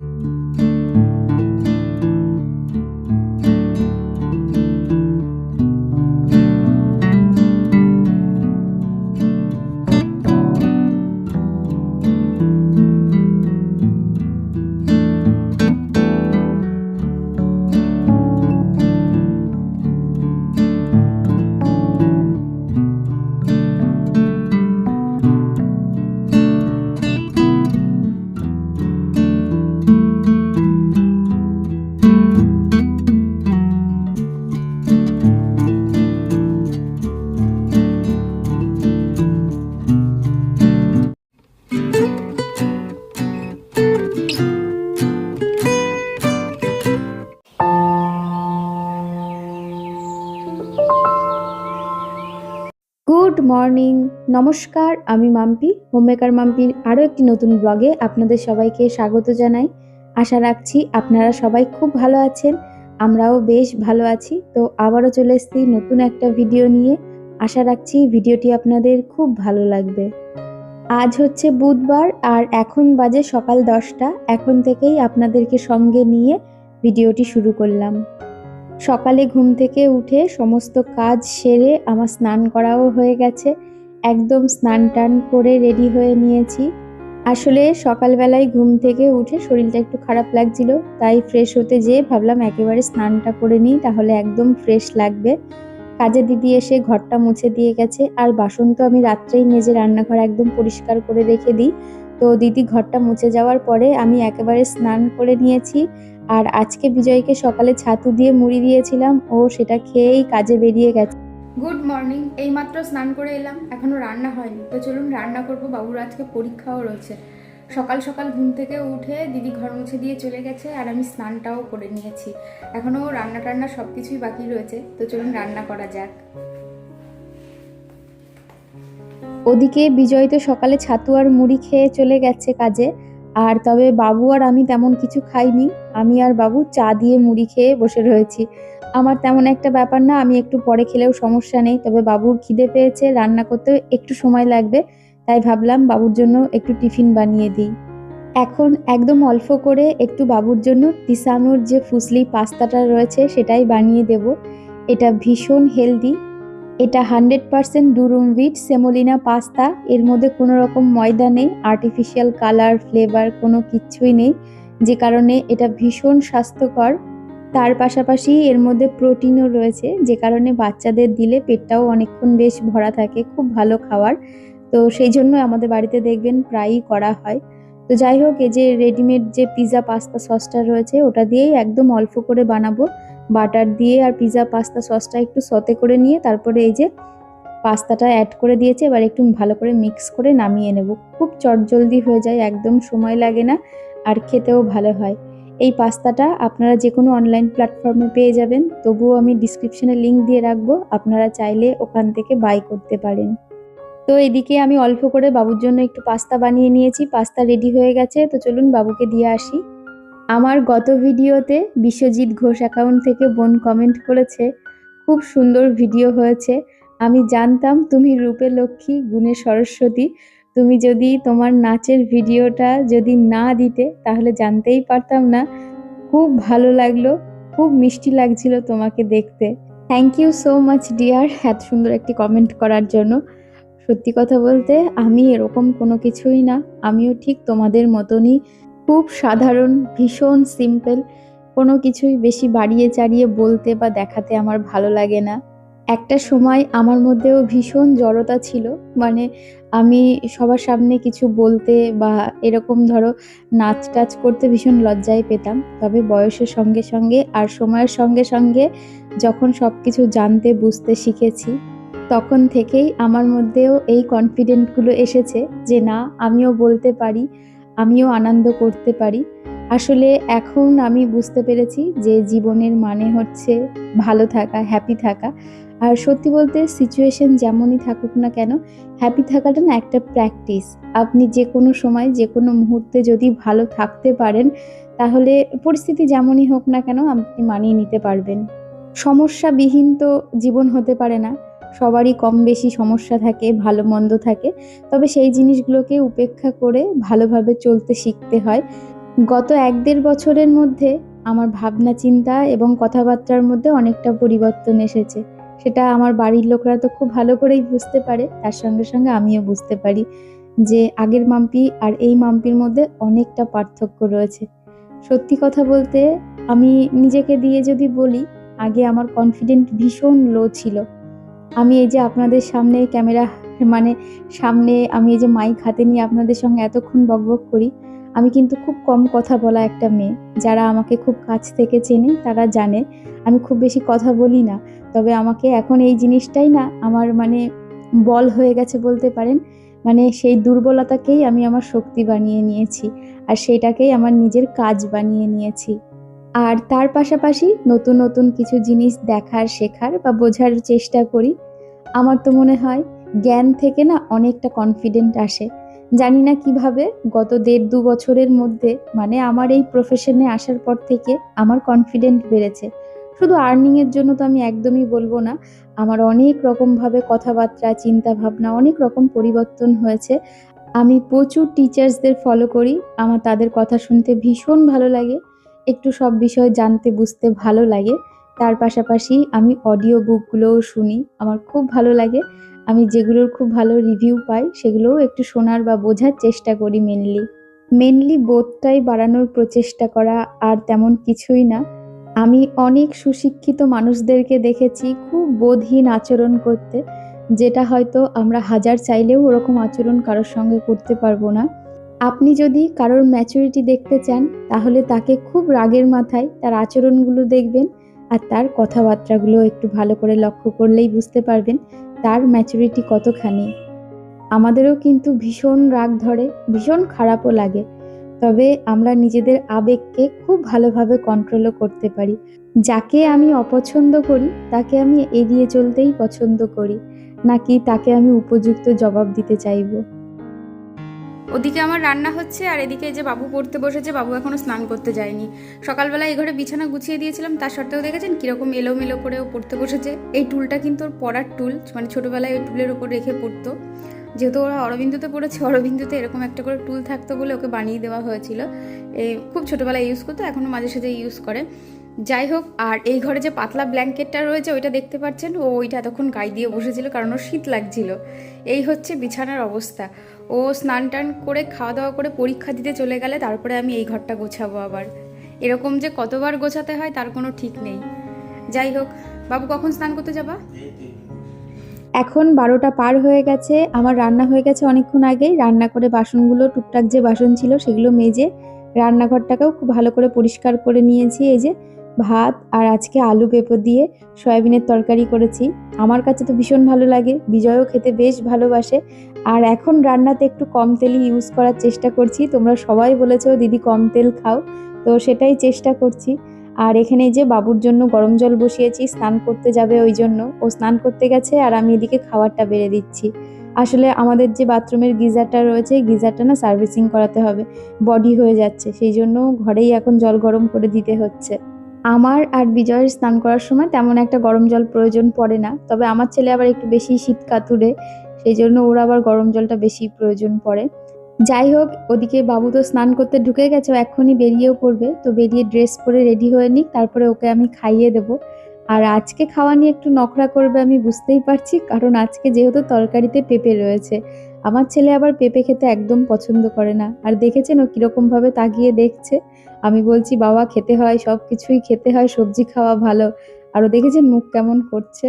Good morning. নমস্কার, আমি Mampi. Homemaker মাম্পির আরও একটি নতুন ব্লগে আপনাদের সবাইকে স্বাগত জানাই। আশা রাখছি আপনারা সবাই খুব ভালো আছেন, আমরাও বেশ ভালো আছি। তো আবারও চলে এসেছি নতুন একটা ভিডিও নিয়ে। আশা রাখছি ভিডিওটি আপনাদের খুব ভালো লাগবে। আজ হচ্ছে বুধবার আর এখন বাজে সকাল দশটা। এখন থেকেই আপনাদেরকে সঙ্গে নিয়ে ভিডিওটি শুরু করলাম। সকালে ঘুম থেকে উঠে সমস্ত কাজ সেরে আমার স্নান করাও হয়ে গেছে। একদম স্নান টান করে রেডি হয়ে নিয়েছি। আসলে সকালবেলায় ঘুম থেকে উঠে শরীরটা একটু খারাপ লাগছিল, তাই ফ্রেশ হতে যেয়ে ভাবলাম একেবারে স্নানটা করে নিই, তাহলে একদম ফ্রেশ লাগবে। কাজে দিদি এসে ঘরটা মুছে দিয়ে গেছে, আর বাসন তো আমি রাত্রেই মেজে রান্নাঘর একদম পরিষ্কার করে রেখে দিই। তো দিদি ঘরটা মুছে যাওয়ার পরে আমি একেবারে স্নান করে নিয়েছি। আর আজকে বিজয়কে সকালে ছাতু দিয়ে মুড়ি দিয়েছিলাম ও সেটা খেয়েই কাজে বেরিয়ে গেছে। গুড মর্নিং এইমাত্র স্নান করে এলাম এখনও রান্না হয়নি। তো চলুন রান্না করব বাবুর আজকে পরীক্ষাও রয়েছে। সকাল সকাল ঘুম থেকে উঠে দিদি ঘর মুছে দিয়ে চলে গেছে আর আমি স্নানটাও করে নিয়েছি। এখনও রান্না টান্না সব কিছুই বাকি রয়েছে তো চলুন রান্না করা যাক। ওদিকে বিজয় তো সকালে ছাতু আর মুড়ি খেয়ে চলে গেছে কাজে আর তবে বাবু আর আমি তেমন কিছু খাইনি। আমি আর বাবু চা দিয়ে মুড়ি খেয়ে বসে রয়েছি। আমার তেমন একটা ব্যাপার না, আমি একটু পরে খেলেও সমস্যা নেই। তবে বাবুর খিদে পেয়েছে, রান্না করতে একটু সময় লাগবে, তাই ভাবলাম বাবুর জন্য একটু টিফিন বানিয়ে দিই। এখন একদম অল্প করে একটু বাবুর জন্য তিসানোর যে ফুসলি পাস্তাটা রয়েছে, সেটাই বানিয়ে দেব। এটা ভীষণ হেলদি এটা hundred percent durum with semolina pasta এর মধ্যে কোনো রকম ময়দা নেই আর্টিফিশিয়াল কালার ফ্লেভার কোনো কিচ্ছুই নেই, যে কারণে এটা ভীষণ স্বাস্থ্যকর। তার পাশাপাশি এর মধ্যে প্রোটিনও রয়েছে, যে কারণে বাচ্চাদের দিলে পেটটাও অনেকক্ষণ বেশ ভরা থাকে, খুব ভালো খাবার তো সেই জন্য আমাদের বাড়িতে দেখবেন প্রায়ই করা হয়। তো যাই হোক, এই যে রেডিমেড যে পিৎজা পাস্তা সসটা রয়েছে, ওটা দিয়েই একদম অল্প করে বানাবো। বাটার দিয়ে আর পিৎজা পাস্তা সসটা একটু সতে করে নিয়ে তারপরে এই যে পাস্তাটা অ্যাড করে দিয়েছে, এবার একটু ভালো করে মিক্স করে নামিয়ে নেব। খুব চটজলদি হয়ে যায়, একদম সময় লাগে না আর খেতেও ভালো হয়। এই পাস্তাটা আপনারা যে কোনো অনলাইন প্ল্যাটফর্মে পেয়ে যাবেন, তবুও আমি ডিসক্রিপশনে লিংক দিয়ে রাখব, আপনারা চাইলে ওখান থেকে বাই করতে পারেন। তো এদিকে আমি অল্প করে বাবুর জন্য একটু পাস্তা বানিয়ে নিয়েছি, পাস্তা রেডি হয়ে গেছে, তো চলুন বাবুকে দিয়ে আসি। আমার গত ভিডিওতে বিশ্বজিৎ ঘোষ অ্যাকাউন্ট থেকে বোন কমেন্ট করেছে, খুব সুন্দর ভিডিও হয়েছে। আমি জানতাম তুমি রূপে লক্ষ্মী, গুণে সরস্বতী। তুমি যদি তোমার নাচের ভিডিওটা যদি না দিতে, তাহলে জানতেই পারতাম না। খুব ভালো লাগল, খুব মিষ্টি লাগছিল তোমাকে দেখতে। Thank you so much dear এত সুন্দর একটি কমেন্ট করার জন্য। সত্যি কথা বলতে, আমি এরকম কোনো কিছুই না। আমিও ঠিক তোমাদের মতনই খুব সাধারণ, ভীষণ সিম্পল কোনো কিছুই বেশি বাড়িয়ে চাড়িয়ে বলতে বা দেখাতে আমার ভালো লাগে না। একটা সময় আমার মধ্যেও ভীষণ জড়তা ছিল মানে আমি সবার সামনে কিছু বলতে বা এরকম ধরো নাচ টাচ করতে ভীষণ লজ্জায় পেতাম। তবে বয়সের সঙ্গে সঙ্গে আর সময়ের সঙ্গে সঙ্গে যখন সব কিছু জানতে, বুঝতে শিখেছি, তখন থেকেই আমার মধ্যেও এই কনফিডেন্টগুলো এসেছে যে না, আমিও বলতে পারি। আমিও আনন্দ করতে পারি। আসলে এখন আমি বুঝতে পেরেছি যে জীবনের মানে হচ্ছে ভালো থাকা হ্যাপি থাকা। আর সত্যি বলতে সিচুয়েশন যেমনই থাকুক না কেন হ্যাপি থাকাটা না একটা প্র্যাকটিস আপনি যে কোনো সময় যে কোনো মুহূর্তে যদি ভালো থাকতে পারেন, তাহলে পরিস্থিতি যেমনই হোক না কেন, আপনি মানিয়ে নিতে পারবেন। সমস্যাবিহীন তো জীবন হতে পারে না। সবারই কম বেশি সমস্যা থাকে, ভালো মন্দ থাকে। তবে সেই জিনিসগুলোকে উপেক্ষা করে ভালোভাবে চলতে শিখতে হয়। গত এক দেড় বছরের মধ্যে আমার ভাবনা, চিন্তা এবং কথাবার্তার মধ্যে অনেকটা পরিবর্তন এসেছে। সেটা আমার বাড়ির লোকরা তো খুব ভালো করেই বুঝতে পারে, তার সঙ্গে সঙ্গে আমিও বুঝতে পারি যে আগের মাম্পি আর এই মাম্পির মধ্যে অনেকটা পার্থক্য রয়েছে। সত্যি কথা বলতে আমি নিজেকে দিয়ে যদি বলি, আগে আমার কনফিডেন্ট ভীষণ লো ছিল। আমি এই যে আপনাদের সামনে ক্যামেরা মানে সামনে আমি এই যে মাইক হাতে নিয়ে আপনাদের সঙ্গে এতক্ষণ বকবক করি, আমি কিন্তু খুব কম কথা বলা একটা মেয়ে। যারা আমাকে খুব কাছ থেকে চেনে তারা জানে। আমি খুব বেশি কথা বলি না। তবে আমাকে এখন এই জিনিসটাই না আমার মানে বল হয়ে গেছে বলতে পারেন। মানে সেই দুর্বলতাকেই আমি আমার শক্তি বানিয়ে নিয়েছি। আর সেইটাকেই আমার নিজের কাজ বানিয়ে নিয়েছি। আর তার পাশাপাশি নতুন নতুন কিছু জিনিস দেখার, শেখার বা বোঝার চেষ্টা করি। আমার তো মনে হয় জ্ঞান থেকে না অনেকটা কনফিডেন্ট আসে। জানি না কীভাবে গত দেড় দু বছরের মধ্যে মানে আমার এই প্রফেশনে আসার পর থেকে আমার কনফিডেন্ট বেড়েছে। শুধু আর্নিংয়ের জন্য তো আমি একদমই বলব না, আমার অনেক রকমভাবে কথাবার্তা চিন্তা ভাবনা অনেক রকম পরিবর্তন হয়েছে। আমি প্রচুর টিচার্সদের ফলো করি, আমার তাদের কথা শুনতে ভীষণ ভালো লাগে। একটু সব বিষয় জানতে, বুঝতে ভালো লাগে। তার পাশাপাশি আমি অডিও বুকগুলোও শুনি, আমার খুব ভালো লাগে। আমি যেগুলোর খুব ভালো রিভিউ পাই, সেগুলোও একটু শোনার বা বোঝার চেষ্টা করি মেনলি মেনলি বোধটাই বাড়ানোর প্রচেষ্টা করা আর তেমন কিছুই না। আমি অনেক সুশিক্ষিত মানুষদেরকে দেখেছি খুব বোধহীন আচরণ করতে, যেটা হয়তো আমরা হাজার চাইলেও ওরকম আচরণ কারোর সঙ্গে করতে পারব না। আপনি যদি কারোর ম্যাচুরিটি দেখতে চান, তাহলে তাকে খুব রাগের মাথায় তার আচরণগুলো দেখবেন আর তার কথাবার্তাগুলো একটু ভালো করে লক্ষ্য করলেই বুঝতে পারবেন তার ম্যাচুরিটি কতখানি। আমাদেরও কিন্তু ভীষণ রাগ ধরে, ভীষণ খারাপও লাগে। তবে আমরা নিজেদের আবেগকে খুব ভালোভাবে কন্ট্রোলও করতে পারি। যাকে আমি অপছন্দ করি, তাকে আমি এড়িয়ে চলতেই পছন্দ করি। নাকি তাকে আমি উপযুক্ত জবাব দিতে চাইব? ওদিকে আমার রান্না হচ্ছে আর এদিকে যে বাবু পড়তে বসেছে, বাবু এখনও স্নান করতে যায়নি। সকালবেলা এই ঘরে বিছানা গুছিয়ে দিয়েছিলাম, তার সত্ত্বেও দেখেছেন কীরকম এলোমেলো করে ও পড়তে বসেছে। এই টুলটা কিন্তু ওর পড়ার টুল মানে ছোটোবেলায় ওই টুলের উপর রেখে পড়তো। যেহেতু ওরা অরবিন্দুতে পড়েছে, অরবিন্দুতে এরকম একটা করে টুল থাকতো বলে ওকে বানিয়ে দেওয়া হয়েছিল। এই খুব ছোটোবেলায় ইউজ করতো এখনও মাঝে সাঝে ইউজ করে। যাই হোক, আর এই ঘরে যে পাতলা ব্ল্যাঙ্কেটটা রয়েছে, ওইটা দেখতে পাচ্ছেন? ও ওইটা এতক্ষণ গায়ে দিয়ে বসেছিল, কারণ ওর শীত লাগছিল। এই হচ্ছে বিছানার অবস্থা। ও স্নান টান করে খাওয়া দাওয়া করে পরীক্ষা দিতে চলে গেলে তারপরে আমি এই ঘরটা গোছাবো আবার। এরকম যে কতবার গোছাতে হয় তার কোনো ঠিক নেই। যাই হোক, বাবু কখন স্নান করতে যাবা? এখন বারোটা পার হয়ে গেছে, আমার রান্না হয়ে গেছে অনেকক্ষণ আগেই। রান্না করে বাসনগুলো, টুকটাক যে বাসন ছিল সেগুলো মেজে রান্নাঘরটাকেও খুব ভালো করে পরিষ্কার করে নিয়েছি। এই যে ভাত আর আজকে আলু পেঁপো দিয়ে সয়াবিনের তরকারি করেছি। আমার কাছে তো ভীষণ ভালো লাগে, বিজয়ও খেতে বেশ ভালোবাসে। আর এখন রান্নাতে একটু কম তেলই ইউজ করার চেষ্টা করছি। তোমরা সবাই বলেছ, দিদি, কম তেল খাও। তো সেটাই চেষ্টা করছি। আর এখানে যে বাবুর জন্য গরম জল বসিয়েছি, স্নান করতে যাবে ওই জন্য। ও স্নান করতে গেছে আর আমি এদিকে খাবারটা বেড়ে দিচ্ছি। আসলে আমাদের যে বাথরুমের গিজারটা রয়েছে গিজারটা না সার্ভিসিং করাতে হবে। বডি হয়ে যাচ্ছে, সেই জন্য ঘরেই এখন জল গরম করে দিতে হচ্ছে। আমার আর বিজয়ের স্নান করার সময় তেমন একটা গরম জল প্রয়োজন পড়ে না। তবে আমার ছেলে আবার একটু বেশি শীত কাতুরে, সেই জন্য ওর আবার গরম জলটা বেশি প্রয়োজন পড়ে। যাই হোক, ওদিকে বাবু তো স্নান করতে ঢুকে গেছে এক্ষুনি বেরিয়েও পড়বে। তো বেরিয়ে ড্রেস পরে রেডি হয়ে নিক, তারপরে ওকে আমি খাইয়ে দেব। আর আজকে খাওয়া নিয়ে একটু নখরা করবে আমি বুঝতেই পারছি, কারণ আজকে যেহেতু তরকারিতে পেঁপে রয়েছে। আমার ছেলে আবার পেঁপে খেতে একদম পছন্দ করে না। আর দেখেছেন ও কীরকমভাবে তাকিয়ে দেখছে? আমি বলছি, বাবা, খেতে হয় সব কিছুই খেতে হয়, সবজি খাওয়া ভালো। আরও দেখেছেন মুখ কেমন করছে?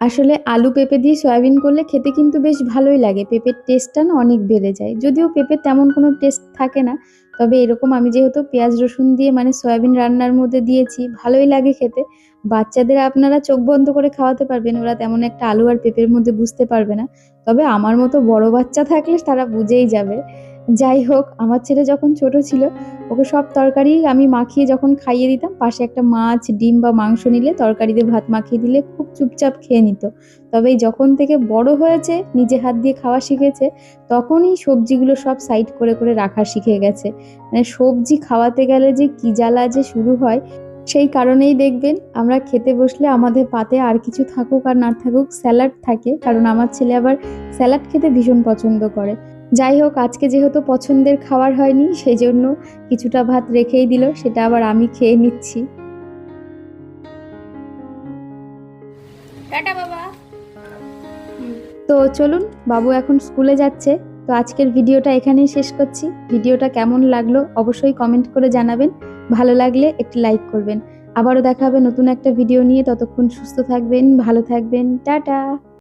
আসলে আলু পেঁপে দিয়ে সয়াবিন করলে খেতে কিন্তু বেশ ভালোই লাগে। পেঁপের টেস্টটা না অনেক বেড়ে যায়। যদিও পেঁপের তেমন কোনো টেস্ট থাকে না, তবে এরকম আমি যেহেতু পেঁয়াজ, রসুন দিয়ে মানে সয়াবিন রান্নার মধ্যে দিয়েছি, ভালোই লাগে খেতে। বাচ্চাদের আপনারা চোখ বন্ধ করে খাওয়াতে পারবেন, ওরা তেমন একটা আলু আর পেঁপের মধ্যে বুঝতে পারবে না। তবে আমার মতো বড় বাচ্চা থাকলে তারা বুঝেই যাবে। যাই হোক, আমার ছেলে যখন ছোট ছিল, ওকে সব তরকারি আমি মাখিয়ে যখন খাইয়ে দিতাম, পাশে একটা মাছ, ডিম বা মাংস নিলে তরকারি দিয়ে ভাত মাখিয়ে দিলে খুব চুপচাপ খেয়ে নিত। তবে যখন থেকে বড় হয়েছে, নিজে হাত দিয়ে খাওয়া শিখেছে, তখনই সবজিগুলো সব সাইড করে করে রাখা শিখে গেছে। মানে সবজি খাওয়াতে গেলে যে কি জ্বালা যে শুরু হয় সেই কারণেই দেখবেন আমরা খেতে বসলে আমাদের পাতে আর কিছু থাকুক আর না থাকুক স্যালাড থাকে কারণ আমার ছেলে আবার স্যালাড খেতে ভীষণ পছন্দ করে। যাই হোক আজকে যেহেতু পছন্দের খাবার হয়নি সেই জন্য কিছুটা ভাত রেখেই দিল সেটা আবার আমি খেয়ে নিচ্ছি। টাটা বাবা। তো চলুন বাবু এখন স্কুলে যাচ্ছে তো আজকের ভিডিওটা এখানেই শেষ করছি। ভিডিওটা কেমন লাগল অবশ্যই কমেন্ট করে জানাবেন। ভালো লাগলে একটি লাইক করবেন। আবারও দেখা হবে নতুন একটা ভিডিও নিয়ে। ততক্ষণ সুস্থ থাকবেন, ভালো থাকবেন। টাটা!